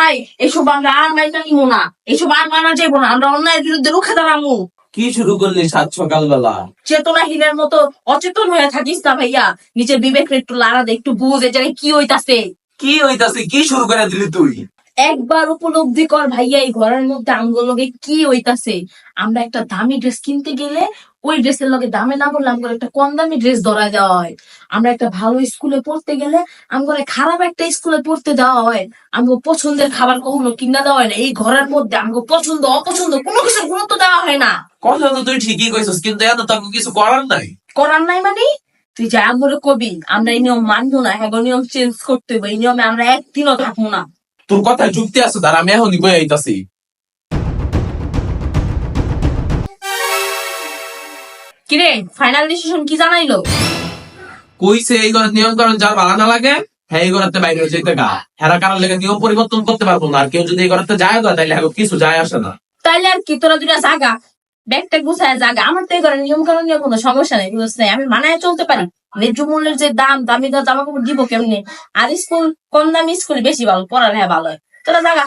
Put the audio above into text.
ভাই এসব আমরা আর মাইনা নিব না। এসব আর মানা যাইব না আমরা অন্যায়ের বিরুদ্ধে রুখে দাঁড়ামু। কি শুরু করলি সাত সকালবেলা চেতনাহীনের মতো অচেতন হয়ে থাকিস না ভাইয়া। নিজের বিবেকের একটু লাড়া দে একটু বুঝ এ জায়গায় কি হইতাছে। কি হইতাছে কি শুরু করে দিলি তুই? একবার উপলব্ধি কর ভাইয়া এই ঘরের মধ্যে আমগুলোর লগে কি হইতাছে? আমরা একটা দামি ড্রেস কিনতে গেলে ওই ড্রেসের লগে দামে না বললে আমগুলো একটা কম দামি ড্রেস ধরা দেওয়া হয়। আমরা একটা ভালো স্কুলে পড়তে গেলে আমগুলো খারাপ একটা স্কুলে পড়তে দেওয়া হয়। আমগো পছন্দের খাবার কখনো কিনা দেওয়া হয় না। এই ঘরের মধ্যে আমগো পছন্দ অপছন্দ কোনো কিছু গুরুত্ব দেওয়া হয় না। কথা তো তুই ঠিকই কইছিস কিন্তু এত তো কিছু করার নাই। করার নাই মানে? তুই যা আমগুলো কবি আমরা এই নিয়ম মানবো না হ্যাঁ নিয়ম চেঞ্জ করতে হবে এই নিয়মে আমরা একদিনও থাকব না। তোর কথায় যুক্তি আছে তার আমি এখনই বই আইতাছি। কিরে ফাইনাল ডিসিশন কি জানাইলো? কইছে এই নিয়ম কারণ যার ভালো না লাগে হ্যাঁ এই ঘরেতে বাইরে যেতে গা। হেরা কারণ লেগে নিয়ম পরিবর্তন করতে পারব না আর কেউ যদি এই ঘরেতে যায় গা তাইলে হ্যাঁ কিছু যায় আসে না। তাইলে আর কি তোরা দুটা জাগা ব্যাগটা গুছায় জাগা আমার তো এই ঘরে নিয়ম কানুন নিয়ে কোনো সমস্যা নেই বুঝছ আমি মানায় চলতে পারি। ন্যায্য মূল্যের যে দাম, দামি জামা কাপড় দিব কেমনি? আর স্কুল কম দামি স্কুল বেশি ভালো পড়ালে ভালো তোরা জাগা।